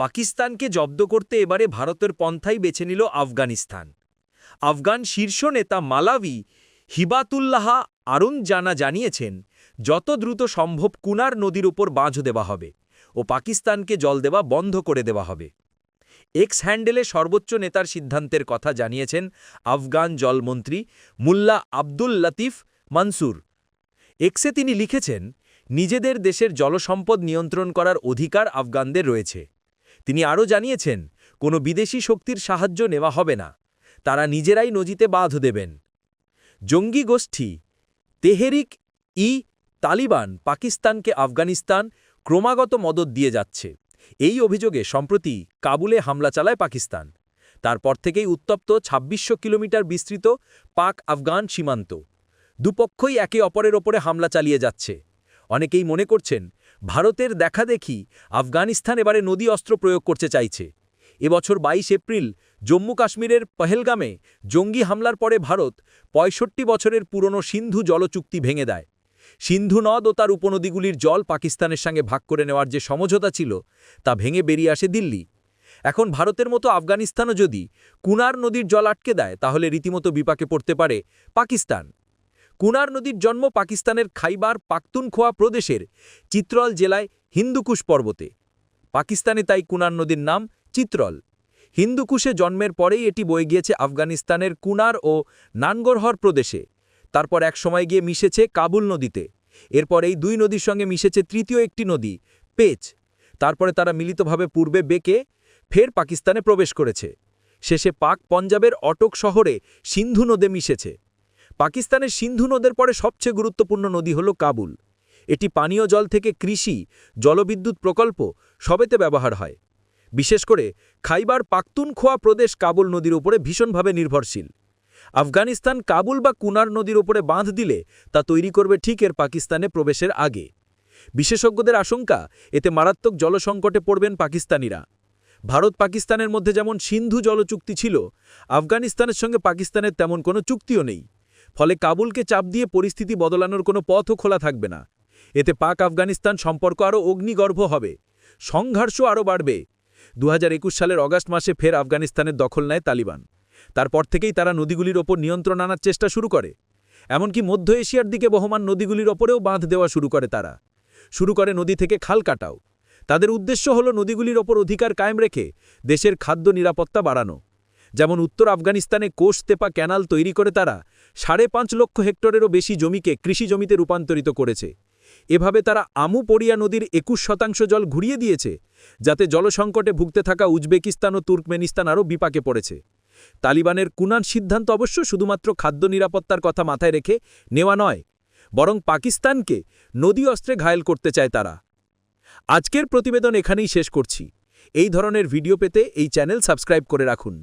পাকিস্তানকে জব্দ করতে এবারে ভারতের পন্থাই বেছে নিল আফগানিস্তান। আফগান শীর্ষ নেতা মালাভি হিবাতুল্লাহ আরুন জানা জানিয়েছেন, যত দ্রুত সম্ভব কুনার নদীর উপর বাঁধ দেওয়া হবে ও পাকিস্তানকে জল দেওয়া বন্ধ করে দেওয়া হবে। এক্স হ্যান্ডেলে সর্বোচ্চ নেতার সিদ্ধান্তের কথা জানিয়েছেন আফগান জলমন্ত্রী মুল্লা আব্দুল লতিফ মানসুর। এক্সে তিনি লিখেছেন, নিজেদের দেশের জলসম্পদ নিয়ন্ত্রণ করার অধিকার আফগানদের রয়েছে। তিনি আরও জানিয়েছেন, কোনো বিদেশি শক্তির সাহায্য নেওয়া হবে না, তারা নিজেরাই নজিতে বাঁধ দেবেন। জঙ্গি গোষ্ঠী তেহেরিক ই তালিবান পাকিস্তানকে আফগানিস্তান ক্রমাগত মদত দিয়ে যাচ্ছে। এই অভিযোগে সম্প্রতি কাবুলে হামলা চালায় পাকিস্তান। তারপর থেকেই উত্তপ্ত ২৬০০ কিলোমিটার বিস্তৃত পাক আফগান সীমান্ত। দুপক্ষই একে অপরের ওপরে হামলা চালিয়ে যাচ্ছে। অনেকেই মনে করছেন ভারতের দেখাদেখি আফগানিস্তান এবারে নদী অস্ত্র প্রয়োগ করতে চাইছে। এবছর ২২ এপ্রিল জম্মু কাশ্মীরের পহেলগামে জঙ্গি হামলার পরে ভারত ৬৫ বছরের পুরনো সিন্ধু জলচুক্তি ভেঙে দেয়। সিন্ধু নদ ও তার উপনদীগুলির জল পাকিস্তানের সঙ্গে ভাগ করে নেওয়ার যে সমঝোতা ছিল, তা ভেঙে বেরিয়ে আসে দিল্লি। এখন ভারতের মতো আফগানিস্তানও যদি কুনার নদীর জল আটকে দেয়, তাহলে রীতিমতো বিপাকে পড়তে পারে পাকিস্তান। কুনার নদীর জন্ম পাকিস্তানের খাইবার পাখতুনখোয়া প্রদেশের চিত্রল জেলায় হিন্দুকুশ পর্বতে। পাকিস্তানে তাই কুনার নদীর নাম চিত্রল। হিন্দুকুশে জন্মের পরেই এটি বয়ে গিয়েছে আফগানিস্তানের কুনার ও নানগরহর প্রদেশে। তারপর এক সময় গিয়ে মিশেছে কাবুল নদীতে। এরপর এই দুই নদীর সঙ্গে মিশেছে তৃতীয় একটি নদী, পেচ। তারপরে তারা মিলিতভাবে পূর্বে বেঁকে ফের পাকিস্তানে প্রবেশ করেছে। শেষে পাক পঞ্জাবের অটক শহরে সিন্ধু নদে মিশেছে। পাকিস্তানের সিন্ধু নদের পরে সবচেয়ে গুরুত্বপূর্ণ নদী হল কাবুল। এটি পানীয় জল থেকে কৃষি, জলবিদ্যুৎ প্রকল্প সবেতে ব্যবহার হয়। বিশেষ করে খাইবার পাখতুনখোয়া প্রদেশ কাবুল নদীর উপরে ভীষণভাবে নির্ভরশীল। আফগানিস্তান কাবুল বা কুনার নদীর উপরে বাঁধ দিলে তা তৈরি করবে ঠিক এর পাকিস্তানে প্রবেশের আগে। বিশেষজ্ঞদের আশঙ্কা, এতে মারাত্মক জলসংকটে পড়বেন পাকিস্তানিরা। ভারত পাকিস্তানের মধ্যে যেমন সিন্ধু জলচুক্তি ছিল, আফগানিস্তানের সঙ্গে পাকিস্তানের তেমন কোনো চুক্তিও নেই। ফলে কাবুলকে চাপ দিয়ে পরিস্থিতি বদলানোর কোনো পথও খোলা থাকবে না। এতে পাক আফগানিস্তান সম্পর্ক আরও অগ্নিগর্ভ হবে। সংঘর্ষ আরও বাড়বে। দু হাজার একুশ সালের অগাস্ট মাসে ফের আফগানিস্তানের দখল নেয় তালিবান। তারপর থেকেই তারা নদীগুলির ওপর নিয়ন্ত্রণ আনার চেষ্টা শুরু করে। এমনকি মধ্য এশিয়ার দিকে বহমান নদীগুলির ওপরেও বাঁধ দেওয়া শুরু করে তারা। শুরু করে নদী থেকে খাল কাটাও। তাদের উদ্দেশ্য হল নদীগুলির ওপর অধিকার কায়েম রেখে দেশের খাদ্য নিরাপত্তা বাড়ানো। যেমন উত্তর আফগানিস্তানে কোষ তেপা ক্যানাল তৈরি করে তারা, সাড়ে পাঁচ লক্ষ হেক্টরেরও বেশি জমিকে কৃষি জমিতে রূপান্তরিত করেছে। এভাবে তারা আমু পড়িয়া নদীর একুশ শতাংশ জল ঘুরিয়ে দিয়েছে, যাতে জলসংকটে ভুগতে থাকা উজবেকিস্তান ও তুর্কমেনিস্তান আরও বিপাকে পড়েছে। তালিবানের কুনান সিদ্ধান্ত অবশ্য শুধুমাত্র খাদ্য নিরাপত্তার কথা মাথায় রেখে নেওয়া নয়, বরং পাকিস্তানকে নদী অস্ত্রে ঘায়েল করতে চায় তারা। আজকের প্রতিবেদন এখানেই শেষ করছি। এই ধরনের ভিডিও পেতে এই চ্যানেল সাবস্ক্রাইব করে রাখুন।